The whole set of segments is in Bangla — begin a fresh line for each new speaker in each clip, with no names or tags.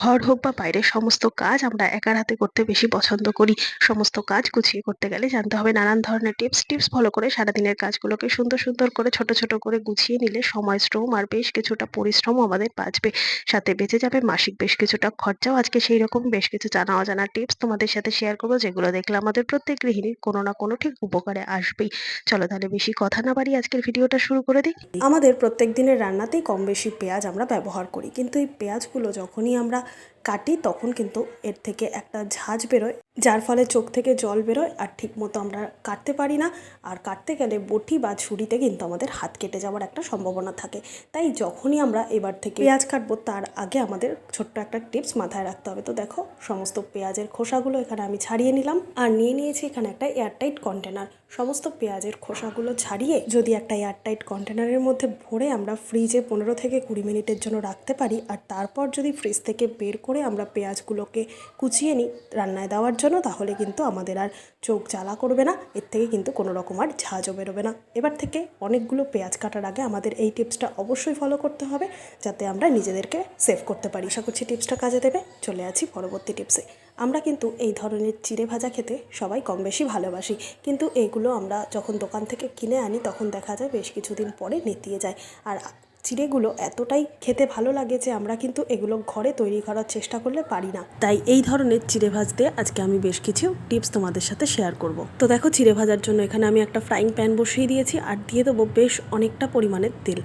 ঘর হোক বা বাইরের সমস্ত কাজ আমরা একার হাতে করতে বেশি পছন্দ করি। সমস্ত কাজ গুছিয়ে করতে গেলে জানতে হবে নানান ধরনের টিপস। টিপস ফলো করে সারাদিনের কাজগুলোকে সুন্দর সুন্দর করে, ছোট ছোট করে গুছিয়ে নিলে সময়, শ্রম আর বেশ কিছুটা পরিশ্রমও আমাদের বাঁচবে। সাথে বেঁচে যাবে মাসিক বেশ কিছুটা খরচাও। আজকে সেই রকম বেশ কিছু জানা অজানা টিপস তোমাদের সাথে শেয়ার করব, যেগুলো দেখলে আমাদের প্রত্যেক গৃহিণীর কোনো না কোনো ঠিক উপকারে আসবেই। চলো তাহলে বেশি কথা না বাড়িয়ে আজকের ভিডিওটা শুরু করে দিই।
আমাদের প্রত্যেক দিনের রান্নাতেই কম বেশি পেঁয়াজ আমরা ব্যবহার করি। কিন্তু এই পেঁয়াজগুলো যখনই আমরা কাটি তখন কিন্তু এর থেকে একটা ঝাঁঝ বেরোয়। যার ফলে চোখ থেকে জল বেরোয় আর ঠিক মতো আমরা কাটতে পারি না। আর কাটতে গেলে বটি বা ছুরিতে কিন্তু আমাদের হাত কেটে যাওয়ার একটা সম্ভাবনা থাকে। তাই যখনই আমরা এবার থেকে পেঁয়াজ কাটবো, তার আগে আমাদের ছোট্ট একটা টিপস মাথায় রাখতে হবে। তো দেখো, সমস্ত পেঁয়াজের খোসাগুলো এখানে আমি ছাড়িয়ে নিলাম। আর নিয়ে নিয়েছি এখানে একটা এয়ারটাইট কন্টেনার। সমস্ত পেঁয়াজের খোসাগুলো ছাড়িয়ে যদি একটা এয়ারটাইট কন্টেনারের মধ্যে ভরে আমরা ফ্রিজে পনেরো থেকে কুড়ি মিনিটের জন্য রাখতে পারি, আর তারপর যদি ফ্রিজ থেকে বের করে আমরা পেঁয়াজগুলোকে কুচিয়ে নিই রান্নায় দেওয়ার জন্য তাহলে কিন্তু আমাদের আর চোখ জ্বালা করবে না। এর থেকে কিন্তু কোনো রকম আর ঝাঁজও বেরোবে না। এবার থেকে অনেকগুলো পেঁয়াজ কাটার আগে আমাদের এই টিপসটা অবশ্যই ফলো করতে হবে, যাতে আমরা নিজেদেরকে সেভ করতে পারি। আশা করছি টিপসটা কাজে দেবে। চলে আছি পরবর্তী টিপসে। আমরা কিন্তু এই ধরনের চিড়ে ভাজা খেতে সবাই কম বেশি ভালোবাসি। কিন্তু এইগুলো আমরা যখন দোকান থেকে কিনে আনি, তখন দেখা যায় বেশ কিছুদিন পরে নেতিয়ে যায়। আর চিড়েগুলো এতটাই খেতে ভালো লাগে যে আমরা কিন্তু এগুলো ঘরে তৈরি করার চেষ্টা করলে পারি না। তাই এই ধরনের চিড়ে ভাজতে আজকে আমি বেশ কিছু টিপস তোমাদের সাথে শেয়ার করব। তো দেখো, চিড়ে ভাজার জন্য এখানে আমি একটা ফ্রাইং প্যান বসিয়ে দিয়েছি আর দিয়ে দেবো বেশ অনেকটা পরিমাণের তেল।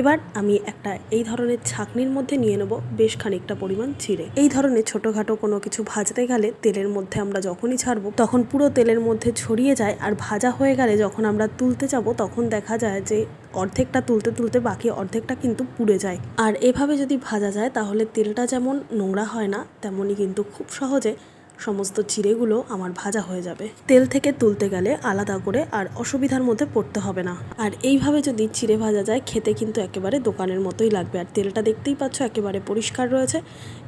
এবার আমি একটা এই ধরনের ছাকনির মধ্যে নিয়ে নেব বেশ খানিকটা পরিমাণ চিড়ে। এই ধরনের ছোটোখাটো কোনো কিছু ভাজতে গেলে তেলের মধ্যে আমরা যখনই ছাড়বো, তখন পুরো তেলের মধ্যে ছড়িয়ে যায় আর ভাজা হয়ে গেলে যখন আমরা তুলতে যাব, তখন দেখা যায় যে অর্ধেকটা তুলতে তুলতে বাকি অর্ধেকটা কিন্তু পুড়ে যায়। আর এভাবে যদি ভাজা যায়, তাহলে তেলটা যেমন নোংরা হয় না, তেমনই কিন্তু খুব সহজে সমস্ত চিড়েগুলো আমার ভাজা হয়ে যাবে। তেল থেকে তুলতে গেলে আলাদা করে আর অসুবিধার মধ্যে পড়তে হবে না। আর এইভাবে যদি চিড়ে ভাজা যায়, খেতে কিন্তু একেবারে দোকানের মতোই লাগবে। আর তেলটা দেখতেই পাচ্ছ একেবারে পরিষ্কার রয়েছে।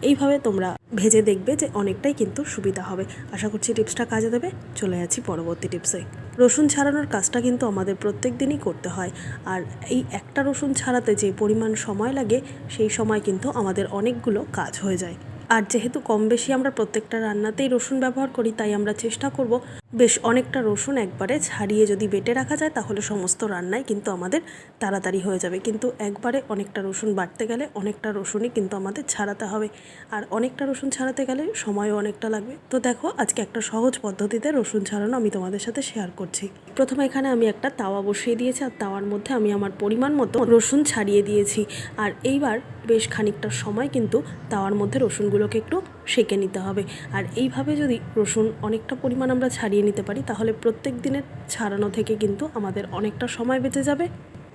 এইভাবে তোমরা ভেজে দেখবে যে অনেকটাই কিন্তু সুবিধা হবে। আশা করছি টিপসটা কাজে দেবে। চলে যাচ্ছি পরবর্তী টিপসে। রসুন ছাড়ানোর কাজটা কিন্তু আমাদের প্রত্যেক দিনই করতে হয়। আর এই একটা রসুন ছাড়াতে যে পরিমাণ সময় লাগে, সেই সময় কিন্তু আমাদের অনেকগুলো কাজ হয়ে যায়। আর যেহেতু কম বেশি আমরা প্রত্যেকটা রান্নাতেই রসুন ব্যবহার করি তাই আমরা চেষ্টা করব বেশ অনেকটা রসুন একবারে ছাড়িয়ে যদি বেটে রাখা যায়, তাহলে সমস্ত রান্নায় কিন্তু আমাদের তাড়াতাড়ি হয়ে যাবে। কিন্তু একবারে অনেকটা রসুন বাটতে গেলে অনেকটা রসুনই কিন্তু আমাদের ছাড়াতে হবে। আর অনেকটা রসুন ছাড়াতে গেলে সময়ও অনেকটা লাগবে। তো দেখো, আজকে একটা সহজ পদ্ধতিতে রসুন ছাড়ানো আমি তোমাদের সাথে শেয়ার করছি। প্রথমে এখানে আমি একটা তাওয়া বসিয়ে দিয়েছি, আর তাওয়ার মধ্যে আমি আমার পরিমাণ মতো রসুন ছাড়িয়ে দিয়েছি। আর এইবার বেশ খানিকটা সময় কিন্তু তাওয়ার মধ্যে রসুনগুলোকে একটু সেঁকে নিতে হবে। আর এইভাবে যদি রসুন অনেকটা পরিমাণ আমরা ছাড়িয়ে নিতে পারি, তাহলে প্রত্যেক দিনের ছাড়ানো থেকে কিন্তু আমাদের অনেকটা সময় বেঁচে যাবে।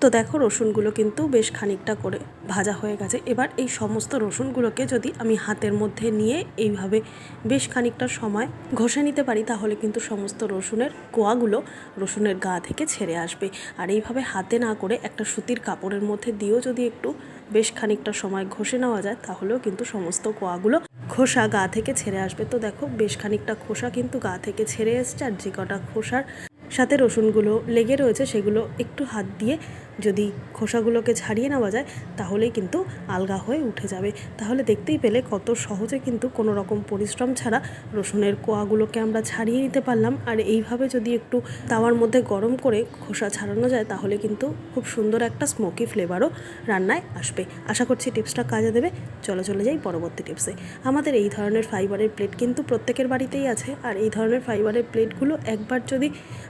তো দেখো রসুনগুলো কিন্তু বেশ খানিকটা করে ভাজা হয়ে গেছে। এবার এই সমস্ত রসুনগুলোকে যদি আমি হাতের মধ্যে নিয়ে এইভাবে বেশ খানিকটা সময় ঘষে নিতে পারি, তাহলে কিন্তু সমস্ত রসুনের কোয়াগুলো রসুনের গা থেকে ছেড়ে আসবে। আর এইভাবে হাতে না করে একটা সুতির কাপড়ের মধ্যে দিয়েও যদি একটু বেশ খানিকটা সময় ঘষে নেওয়া যায়, তাহলেও কিন্তু সমস্ত কোয়াগুলো খোসা গা থেকে ছেড়ে আসবে। তো দেখো, বেশ খানিকটা খোসা কিন্তু গা থেকে ছেড়ে এসছে, আর যে কটা খোসার সাথে রসুনগুলো লেগে রয়েছে, সেগুলো একটু হাত দিয়ে যদি খোসাগুলোকে ছাড়িয়ে নেওয়া যায়, তাহলেই কিন্তু আলগা হয়ে উঠে যাবে। তাহলে দেখতেই পেলে কত সহজে কিন্তু কোনো রকম পরিশ্রম ছাড়া রসুনের কোয়াগুলোকে আমরা ছাড়িয়ে নিতে পারলাম। আর এইভাবে যদি একটু তাওয়ার মধ্যে গরম করে খোসা ছাড়ানো যায়, তাহলে কিন্তু খুব সুন্দর একটা স্মোকি ফ্লেভারও রান্নায় আসবে। আশা করছি টিপসটা কাজে দেবে। চলো, চলে যাই পরবর্তী টিপসে আমাদের এই ধরনের ফাইবারের প্লেট কিন্তু প্রত্যেকের বাড়িতেই আছে। আর এই ধরনের ফাইবারের প্লেটগুলো একবার যদি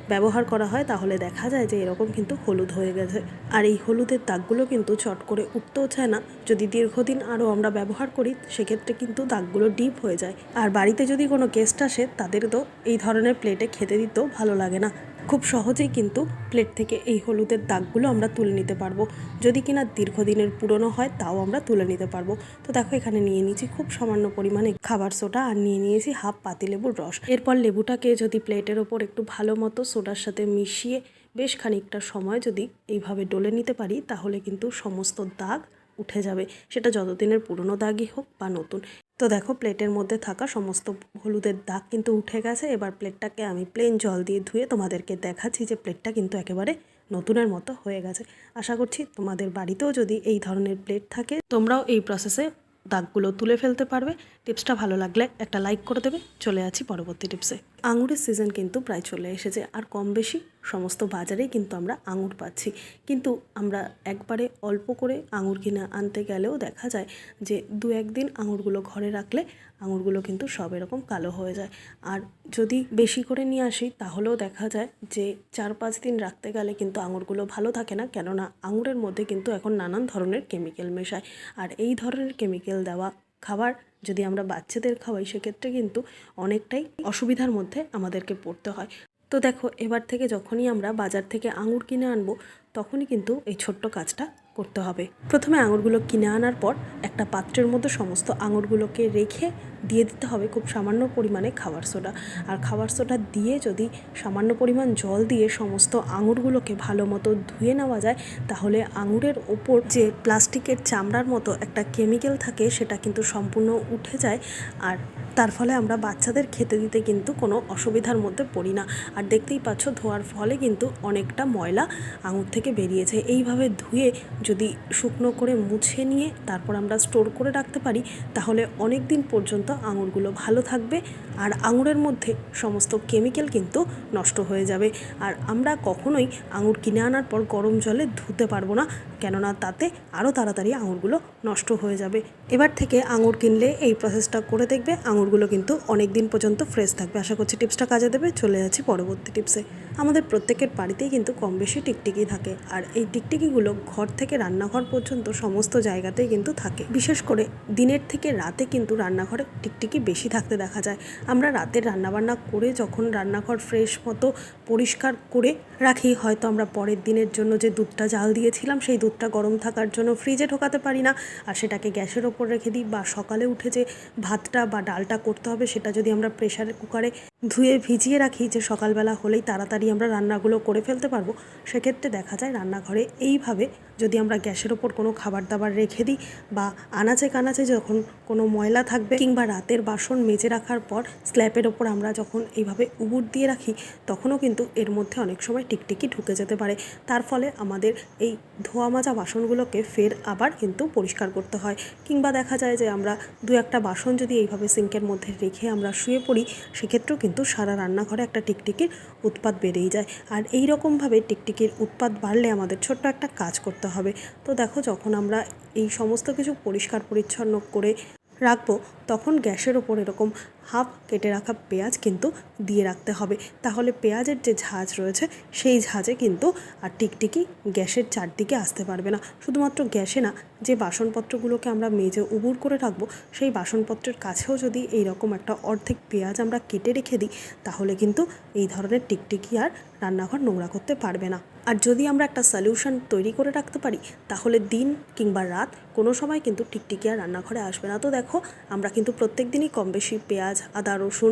ব্যবহার করা হয়, তাহলে দেখা যায় যে এরকম কিন্তু হলুদ হয়ে গেছে। আর এই হলুদের দাগগুলো কিন্তু চট করে উঠতেও চায় না। যদি দীর্ঘদিন আরও আমরা ব্যবহার করি, সেক্ষেত্রে কিন্তু দাগগুলো ডিপ হয়ে যায়। আর বাড়িতে যদি কোনো গেস্ট আসে তাদের তো এই ধরনের প্লেটে খেতে দিতেও ভালো লাগে না। খুব সহজেই কিন্তু প্লেট থেকে এই হলুদের দাগগুলো আমরা তুলে নিতে পারব। যদি কিনা দীর্ঘদিনের পুরনো হয়, তাও আমরা তুলে নিতে পারব। তো দেখো, এখানে নিয়ে নিয়েছি খুব সামান্য পরিমাণে খাবার সোডা আর নিয়ে নিয়েছি হাফ পাতিলেবুর রস। এরপর লেবুটাকে যদি প্লেটের ওপর একটু ভালো মতো সোডার সাথে মিশিয়ে বেশ খানিকটা সময় যদি এইভাবে ডলে নিতে পারি, তাহলে কিন্তু সমস্ত দাগ উঠে যাবে। সেটা যতদিনের পুরনো দাগই হোক বা নতুন। তো দেখো, প্লেটের মধ্যে থাকা সমস্ত হলুদের দাগ কিন্তু উঠে গেছে। এবার প্লেটটাকে আমি প্লেন জল দিয়ে ধুয়ে তোমাদেরকে দেখাচ্ছি যে প্লেটটা কিন্তু একেবারে নতুনের মতো হয়ে গেছে। আশা করছি তোমাদের বাড়িতেও যদি এই ধরনের প্লেট থাকে, তোমরাও এই প্রসেসে দাগগুলো তুলে ফেলতে পারবে। টিপসটা ভালো লাগলে একটা লাইক করে দেবে। চলে আছি পরবর্তী টিপসে। আঙুরের সিজন কিন্তু প্রায় চলে এসেছে। আর কম বেশি সমস্ত বাজারেই কিন্তু আমরা আঙুর পাচ্ছি। কিন্তু আমরা একবারে অল্প করে আঙুর কিনে আনতে গেলেও দেখা যায় যে দু একদিন আঙুরগুলো ঘরে রাখলে আঙুরগুলো কিন্তু সব এরকম কালো হয়ে যায়। আর যদি বেশি করে নিয়ে আসি, তাহলেও দেখা যায় যে চার পাঁচ দিন রাখতে গেলে কিন্তু আঙুরগুলো ভালো থাকে না। কেননা আঙুরের মধ্যে কিন্তু এখন নানান ধরনের কেমিক্যাল মেশায়। আর এই ধরনের কেমিক্যাল দেওয়া খাবার যদি আমরা বাচ্চাদের খাওয়াই, সেক্ষেত্রে কিন্তু অনেকটাই অসুবিধার মধ্যে আমাদেরকে পড়তে হয়। তো দেখো, এবার থেকে যখনই আমরা বাজার থেকে আঙুর কিনে আনব, তখনই কিন্তু এই ছোট্ট কাজটা করতে হবে। প্রথমে আঙুরগুলো কিনে আনার পর একটা পাত্রের মধ্যে সমস্ত আঙুরগুলোকে রেখে দিয়ে দিতে হবে খুব সামান্য পরিমাণে খাবার সোডা। আর খাবার সোডা দিয়ে যদি সামান্য পরিমাণ জল দিয়ে সমস্ত আঙুরগুলোকে ভালো মতো ধুয়ে নেওয়া যায়, তাহলে আঙুরের ওপর যে প্লাস্টিকের চামড়ার মতো একটা কেমিক্যাল থাকে, সেটা কিন্তু সম্পূর্ণ উঠে যায়। আর তার ফলে আমরা বাচ্চাদের খেতে দিতে কিন্তু কোনো অসুবিধার মধ্যে পড়ি না। আর দেখতেই পাচ্ছ, ধোয়ার ফলে কিন্তু অনেকটা ময়লা আঙুর থেকে বেরিয়েছে। এইভাবে ধুয়ে যদি শুকনো করে মুছে নিয়ে তারপর আমরা স্টোর করে রাখতে পারি, তাহলে অনেক দিন পর্যন্ত আঙুরগুলো ভালো থাকবে। আর আঙুরের মধ্যে সমস্ত কেমিক্যাল কিন্তু নষ্ট হয়ে যাবে। আর আমরা কখনোই আঙুর কিনে আনার পর গরম জলে ধুতে পারব না, কেননা তাতে আরও তাড়াতাড়ি আঙুরগুলো নষ্ট হয়ে যাবে। এবার থেকে আঙুর কিনলে এই প্রসেসটা করে দেখবে, আঙুরগুলো কিন্তু অনেক দিন পর্যন্ত ফ্রেশ থাকবে। আশা করছি টিপসটা কাজে দেবে, চলে যাচ্ছি পরবর্তী টিপসে আমাদের প্রত্যেকের বাড়িতেই কিন্তু কম বেশি টিকটিকি থাকে, আর এই টিকটিকিগুলো ঘর থেকে রান্নাঘর পর্যন্ত সমস্ত জায়গাতেই কিন্তু থাকে। বিশেষ করে দিনের থেকে রাতে কিন্তু রান্নাঘরে টিকটিকি বেশি থাকতে দেখা যায়। আমরা রাতের রান্নাবান্না করে যখন রান্নাঘর ফ্রেশ মতো পরিষ্কার করে রাখি, হয়তো আমরা পরের দিনের জন্য যে দুধটা জাল দিয়েছিলাম, সেই দুধটা গরম থাকার জন্য ফ্রিজে ঢোকাতে পারি না। আর সেটাকে গ্যাসের ওপর রেখে দিই বা সকালে উঠে যে ভাতটা বা ডালটা করতে হবে, সেটা যদি আমরা প্রেশার কুকারে ধুয়ে ভিজিয়ে রাখি যে সকালবেলা হলেই তাড়াতাড়ি আমরা রান্নাগুলো করে ফেলতে পারব, সেক্ষেত্রে দেখা যায় রান্নাঘরে এইভাবে যদি আমরা গ্যাসের ওপর কোনো খাবার দাবার রেখে দিই বা আনাচে কানাচে যখন কোনো ময়লা থাকবে কিংবা রাতের বাসন মেজে রাখার পর স্ল্যাপের ওপর আমরা যখন এইভাবে উবুর দিয়ে রাখি, তখনও কিন্তু এর মধ্যে অনেক সময় টিকটিকি ঢুকে যেতে পারে। তার ফলে আমাদের এই ধোয়া মাজা বাসনগুলোকে ফের আবার কিন্তু পরিষ্কার করতে হয়। কিংবা দেখা যায় যে আমরা দু একটা বাসন যদি এইভাবে সিঙ্কের মধ্যে রেখে আমরা শুয়ে পড়ি, সেক্ষেত্রেও কিন্তু সারা রান্নাঘরে একটা টিকটিকির উৎপাত বেড়েই যায়। আর এই রকমভাবে টিকটিকির উৎপাত বাড়লে আমাদের ছোট্ট একটা কাজ করতে হবে। তো দেখো, যখন আমরা এই সমস্ত কিছু পরিষ্কার পরিচ্ছন্ন করে রাখব, তখন গ্যাসের ওপর এরকম হাফ কেটে রাখা পেঁয়াজ কিন্তু দিয়ে রাখতে হবে। তাহলে পেঁয়াজের যে ঝাঁজ রয়েছে, সেই ঝাঁজে কিন্তু আর টিকটিকি গ্যাসের চারদিকে আসতে পারবে না। শুধুমাত্র গ্যাসে না, যে বাসনপত্রগুলোকে আমরা মেজে উবুর করে রাখব, সেই বাসনপত্রের কাছেও যদি এই রকম একটা অর্ধেক পেঁয়াজ আমরা কেটে রেখে দিই, তাহলে কিন্তু এই ধরনের টিকটিকি আর রান্নাঘর নোংরা করতে পারবে না। আর যদি আমরা একটা সলিউশন তৈরি করে রাখতে পারি, তাহলে দিন কিংবা রাত কোনো সময় কিন্তু টিকটিকি আর রান্নাঘরে আসবে না। তো দেখো, আমরা কিন্তু প্রত্যেক দিনই কম বেশি পেঁয়াজ, আদা, রসুন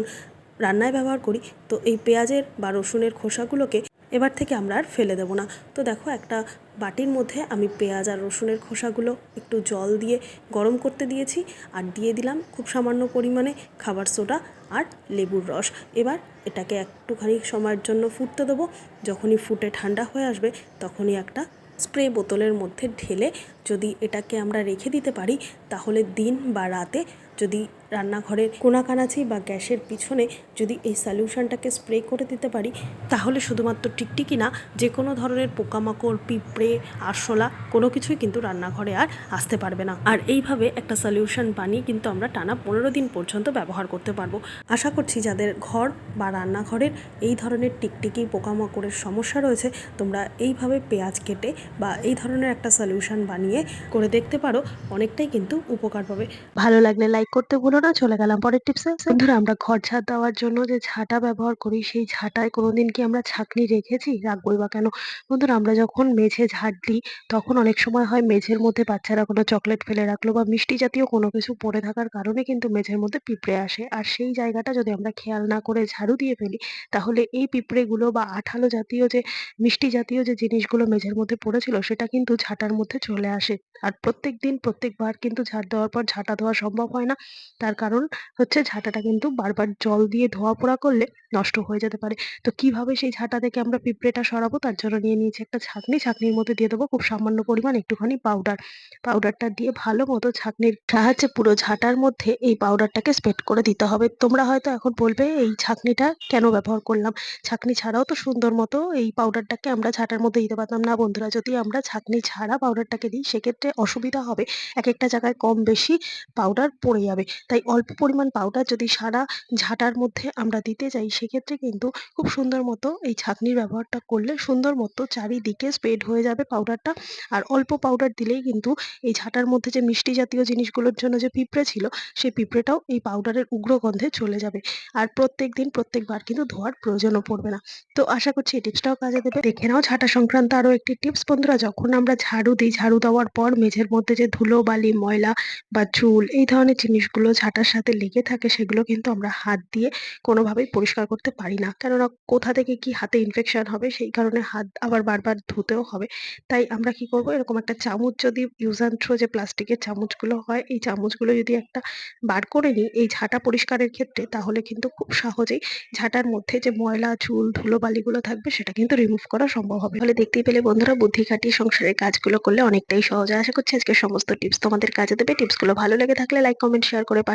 রান্নায় ব্যবহার করি। তো এই পেঁয়াজের বা রসুনের খোসাগুলোকে এবার থেকে আমরা আর ফেলে দেবো না। তো দেখো একটা বাটির মধ্যে আমি পেঁয়াজ আর রসুনের খোসাগুলো একটু জল দিয়ে গরম করতে দিয়েছি আর দিয়ে দিলাম খুব সামান্য পরিমাণে খাবার সোডা আর লেবুর রস। এবার এটাকে একটুখানি সময়ের জন্য ফুটতে দেবো। যখনই ফুটে ঠান্ডা হয়ে আসবে তখনই একটা স্প্রে বোতলের মধ্যে ঢেলে যদি এটাকে আমরা রেখে দিতে পারি তাহলে দিন বা রাতে যদি রান্নাঘরের কোনাকানাচি বা গ্যাসের পিছনে যদি এই সলিউশনটাকে স্প্রে করে দিতে পারি, তাহলে শুধুমাত্র টিকটিকি না যে কোনো ধরনের পোকামাকড়, পিঁপড়ে, আরশোলা, কোনো কিছুই কিন্তু রান্নাঘরে আর আসতে পারবে না। আর এইভাবে একটা সলিউশন বানিয়ে কিন্তু আমরা টানা পনেরো দিন পর্যন্ত ব্যবহার করতে পারব। আশা করছি যাদের ঘর বা রান্নাঘরের এই ধরনের টিকটিকি, পোকামাকড়ের সমস্যা রয়েছে, তোমরা এইভাবে পেঁয়াজ কেটে বা এই ধরনের একটা সলিউশন বানিয়ে করে দেখতে পারো, অনেকটাই কিন্তু উপকার পাবে।
ভালো লাগলে লাইক করতে ভুলো না চলে গেলাম। পরের টিপসে বন্ধুরা, আমরা ঘর ঝাড় দেওয়ার জন্য যে ঝাঁটা ব্যবহার করি, সেই ঝাঁটায় কোনোদিন কি আমরা ছাঁকনি রেখেছি? রাখবোই বা কেন? বন্ধুরা, আমরা যখন মেঝে ঝাড় দিই, তখন অনেক সময় হয় মেঝের মধ্যে বাচ্চারা কোনো চকলেট ফেলে রাখল বা মিষ্টি জাতীয় কোনো কিছু পড়ে থাকার কারণে কিন্তু মেঝের মধ্যে পিঁপড়ে আসে। আর সেই জায়গাটা যদি আমরা খেয়াল না করে ঝাড়ু দিয়ে ফেলি, তাহলে এই পিঁপড়েগুলো বা আঠালো জাতীয় যে, মিষ্টি জাতীয় যে জিনিসগুলো মেঝের মধ্যে পড়েছিল, সেটা কিন্তু ঝাঁটার মধ্যে চলে আসে। আর প্রত্যেক দিন প্রত্যেকবার কিন্তু ঝাড় দেওয়ার পর ঝাঁটা দেওয়া সম্ভব হয় না। তার কারণ হচ্ছে ঝাঁটাটা কিন্তু বারবার জল দিয়ে ধোয়া পোড়া করলে নষ্ট হয়ে যেতে পারে। তো কীভাবে সেই ঝাঁটা থেকে আমরা পিঁপড়েটা সরাবো তার জন্য নিয়ে নিয়েছি একটা ছাঁকনি। ছাঁকনির মধ্যে দিয়ে দেবো খুব সামান্য পরিমাণ একটুখানি পাউডার পাউডারটা দিয়ে ভালো মতো ছাঁকনির সাহায্যে পুরো ঝাঁটার মধ্যে এই পাউডারটাকে স্প্রেড করে দিতে হবে। তোমরা হয়তো এখন বলবে, এই ছাঁকনিটা কেন ব্যবহার করলাম? ছাঁকনি ছাড়াও তো সুন্দর মতো এই পাউডারটাকে আমরা ঝাঁটার মধ্যে দিতে পারতাম। না বন্ধুরা, যদি আমরা ছাঁকনি ছাড়া পাউডারটাকে দিই, সেক্ষেত্রে অসুবিধা হবে। এক একটা জায়গায় কম বেশি পাউডার পড়ে যাবে। তাই অল্প পরিমাণ পাউডার যদি সারা ঝাঁটার মধ্যে আমরা দিতে যাই, সেক্ষেত্রে কিন্তু খুব সুন্দর মতো এই ছাঁকনির ব্যবহারটা করলে সুন্দর মতো চারিদিকে স্প্রেড হয়ে যাবে পাউডারটা। আর অল্প পাউডার দিলেই কিন্তু এই ঝাঁটার মধ্যে যে মিষ্টি জাতীয় জিনিসগুলোর জন্য যে পিঁপড়ে ছিল, সেই পিঁপড়েটাও এই পাউডারের উগ্র গন্ধে চলে যাবে। আর প্রত্যেক দিন প্রত্যেকবার কিন্তু ধোয়ার প্রয়োজনও পড়বে না। তো আশা করছি এই টিপসটাও কাজে দেবে। দেখে নাও ঝাঁটা সংক্রান্ত আরও একটি টিপস বন্ধুরা, যখন আমরা ঝাড়ু দিই, ঝাড়ু দেওয়ার পর মেঝের মধ্যে যে ধুলো, বালি, ময়লা বা চুল এই ধরনের জিনিসগুলো ঝাঁটার সাথে লেগে থাকে সেগুলো কিন্তু আমরা হাত দিয়ে কোনোভাবেই পরিষ্কার করতে পারি না। কেননা কোথা থেকে কি হাতে ইনফেকশন হবে সেই কারণে হাত আবার বারবার ধুতেও হবে। তাই আমরা কি করব? এরকম একটা চামচ যদি ইউজ অ্যান্ড থ্রো যে প্লাস্টিকের চামচগুলো হয়, এই চামচগুলো যদি একটা বার করে নিই, এই ঝাঁটা পরিষ্কারের ক্ষেত্রে তাহলে কিন্তু খুব সহজেই ঝাঁটার মধ্যে যে ময়লা, চুল, ধুলো বালিগুলো থাকবে সেটা কিন্তু রিমুভ করা সম্ভব হবে। ফলে দেখতেই পেলে বন্ধুরা, বুদ্ধি খাটিয়ে সংসারের কাজগুলো করলে অনেকটাই সহজ আশা করছি আজকের সমস্ত টিপস তোমাদের কাজে দেবে। টিপসগুলো ভালো লেগে থাকলে লাইক কমেন্ট শেয়ার করে